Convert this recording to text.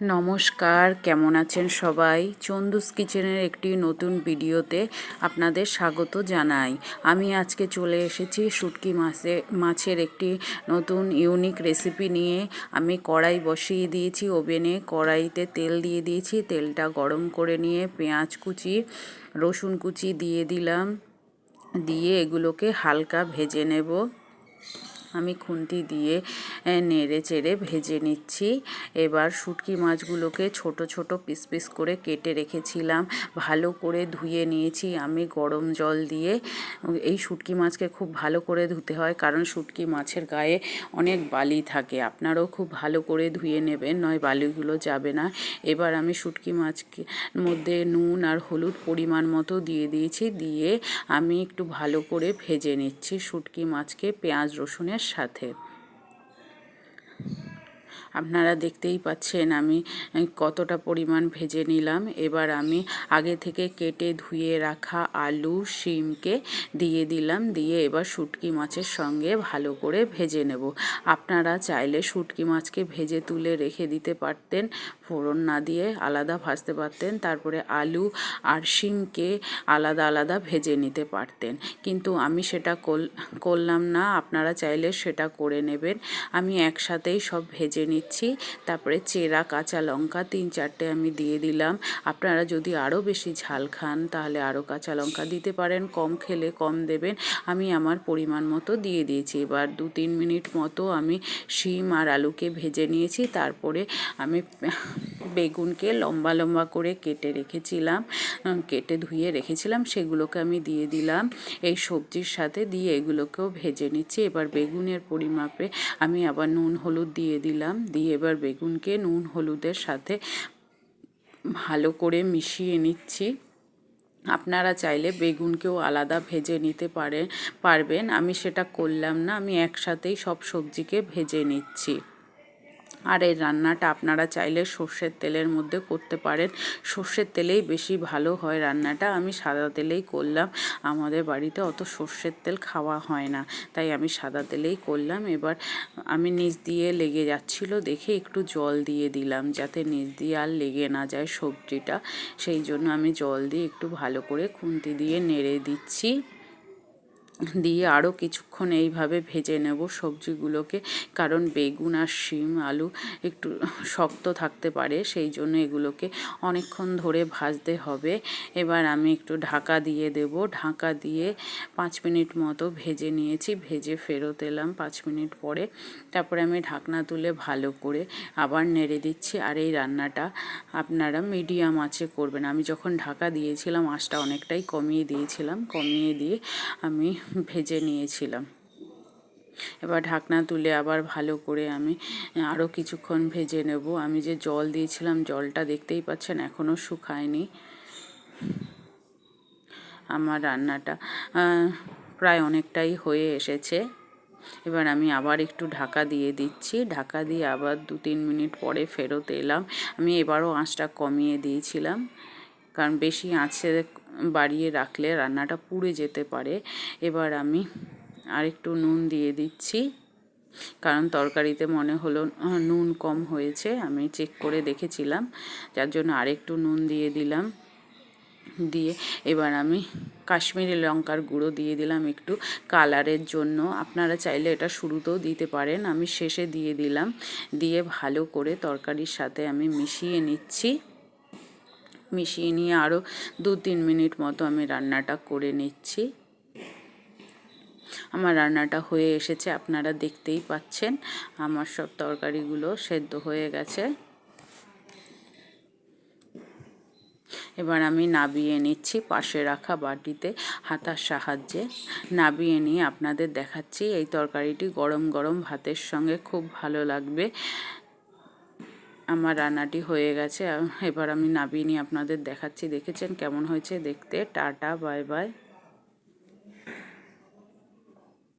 নমস্কার, কেমন আছেন সবাই? চন্দুস কিচেনের একটি নতুন ভিডিওতে আপনাদের স্বাগত জানাই। আমি আজকে চলে এসেছি শুটকি মাছে, মাছের একটি নতুন ইউনিক রেসিপি নিয়ে। আমি কড়াই বসিয়ে দিয়েছি ওভেনে, কড়াইতে তেল দিয়ে দিয়েছি, তেলটা গরম করে নিয়ে পেঁয়াজ কুচি, রসুন কুচি দিয়ে দিলাম। দিয়ে এগুলোকে হালকা ভেজে নেব। আমি খুন্তি দিয়ে নেড়ে চেড়ে ভেজে নিচ্ছি। এবার শুটকি মাছগুলোকে ছোট ছোট পিস পিস করে কেটে রেখেছিলাম। ভালো করে ধুয়ে নিয়েছি আমি গরম জল দিয়ে। এই শুটকি মাছকে খুব ভালো করে ধুতে হয় কারণ শুটকি মাছের গায়ে অনেক বালি থাকে। আপনারাও খুব ভালো করে ধুয়ে নেবেন, নয় বালিগুলো যাবে না। এবার আমি শুটকি মাছকে মধ্যে নুন আর হলুদ পরিমাণ মতো দিয়ে দিয়েছি। দিয়ে আমি একটু ভালো করে ভেজে নিচ্ছি শুটকি মাছকে পেঁয়াজ রসুনের সাথে। আপনারা দেখতেই পাচ্ছেন আমি কতটা পরিমাণ ভেজে নিলাম। এবার আমি আগে থেকে কেটে ধুয়ে রাখা আলু, শিমকে দিয়ে দিলাম। দিয়ে এবার শুটকি মাছের সঙ্গে ভালো করে ভেজে নেব। আপনারা চাইলে শুটকি মাছকে ভেজে তুলে রেখে দিতে পারতেন, ফোড়ন না দিয়ে আলাদা ভাজতে পারতেন। তারপরে আলু আর শিমকে আলাদা আলাদা ভেজে নিতে পারতেন। কিন্তু আমি সেটা করলাম না। আপনারা চাইলে সেটা করে নেবেন। আমি একসাথেই সব ভেজে নিচ্ছি। তারপরে চেরা, কাঁচা লঙ্কা তিন চারটে আমি দিয়ে দিলাম। আপনারা যদি আরও বেশি ঝাল খান, তাহলে আরও কাঁচা লঙ্কা দিতে পারেন। কম খেলে কম দেবেন। আমি আমার পরিমাণ মতো দিয়ে দিয়েছি। এবার দু তিন মিনিট মতো আমি শিম আর আলুকে ভেজে নিয়েছি। তারপরে আমি বেগুনকে লম্বা লম্বা করে কেটে রেখেছিলাম কেটে ধুয়ে রেখেছিলাম। সেগুলোকে আমি দিয়ে দিলাম। এই সবজির সাথে দিয়ে এগুলোকেও ভেজে নিচ্ছি। এবার বেগুনের পরিমাপে আমি আবার নুন, হলুদ দিয়ে দিলাম। দিয়ে এবার বেগুনকে নুন, হলুদের সাথে ভালো করে মিশিয়ে নিচ্ছি। আপনারা চাইলে বেগুনকেও আলাদা ভেজে নিতে পারে, পারবেন। আমি সেটা করলাম না, আমি একসাথেই সব সবজিকে ভেজে নিচ্ছি। আর এই রান্নাটা আপনারা চাইলে সর্ষের তেলের মধ্যে করতে পারেন। সর্ষের তেলেই বেশি ভালো হয় রান্নাটা। আমি সাদা তেলেই করলাম। আমাদের বাড়িতে অত সর্ষের তেল খাওয়া হয় না। তাই আমি সাদা তেলেই করলাম। এবার আমি নিচ দিয়ে লেগে যাচ্ছিল দেখে একটু জল দিয়ে দিলাম যাতে নিচ দিয়ে আর লেগে না যায় সবজিটা। সেই জন্য আমি জল দিয়ে একটু ভালো করে খুন্তি দিয়ে নেড়ে দিচ্ছি। দিয়ে আরও কিছুক্ষণ এইভাবে ভেজে নেব সবজিগুলোকে। কারণ বেগুন আর শিম, আলু একটু শক্ত থাকতে পারে, সেই জন্য এগুলোকে অনেকক্ষণ ধরে ভাজতে হবে। এবার আমি একটু ঢাকা দিয়ে দেব। ঢাকা দিয়ে পাঁচ মিনিট মতো ভেজে নিয়েছি। ভেজে ফেরত এলাম পাঁচ মিনিট পরে। তারপরে আমি ঢাকনা তুলে ভালো করে আবার নেড়ে দিচ্ছি। আর এই রান্নাটা আপনারা মিডিয়াম আঁচে করবেন। আমি যখন ঢাকা দিয়েছিলাম, আঁচটা অনেকটাই কমিয়ে দিয়েছিলাম। কমিয়ে দিয়ে আমি ভেজে নিয়েছিলাম। এবার ঢাকনা তুলে আবার ভালো করে আমি আরও কিছুক্ষণ ভেজে নেব। আমি যে জল দিয়েছিলাম, জলটা দেখতেই পাচ্ছেন এখনও শুকায়নি। আমার রান্নাটা প্রায় অনেকটাই হয়ে এসেছে। এবার আমি আবার একটু ঢাকা দিয়ে দিচ্ছি। ঢাকা দিয়ে আবার দু তিন মিনিট পরে ফেরত এলাম। আমি এবারও আঁচটা কমিয়ে দিয়েছিলাম, কারণ বেশি আঁচে বাড়িয়ে রাখলে রান্নাটা পুড়ে যেতে পারে। এবার আমি আরেকটু নুন দিয়ে দিচ্ছি। কারণ তরকারিতে মনে হলো নুন কম হয়েছে, আমি চেক করে দেখেছিলাম। যার জন্য আরেকটু নুন দিয়ে দিলাম। দিয়ে এবার আমি কাশ্মীরি লঙ্কার গুঁড়ো দিয়ে দিলাম একটু কালারের জন্য। আপনারা চাইলে এটা শুরুতেও দিতে পারেন, আমি শেষে দিয়ে দিলাম। দিয়ে ভালো করে তরকারির সাথে আমি মিশিয়ে নিচ্ছি। মিশিয়ে নিয়ে আরও দু তিন মিনিট মতো আমি রান্নাটা করে নিচ্ছি। আমার রান্নাটা হয়ে এসেছে, আপনারা দেখতেই পাচ্ছেন। আমার সব তরকারিগুলো সেদ্ধ হয়ে গেছে। এবার আমি নাবিয়ে নিচ্ছি পাশে রাখা বাটিতে হাতার সাহায্যে। নাবিয়ে নিয়ে আপনাদের দেখাচ্ছি, এই তরকারিটি গরম গরম ভাতের সঙ্গে খুব ভালো লাগবে। আমার রান্নাটি হয়ে গেছে। এবার আমি নাবিয়ে নিয়ে আপনাদের দেখাচ্ছি। দেখেছেন কেমন হয়েছে? দেখতে। Tata, bye bye.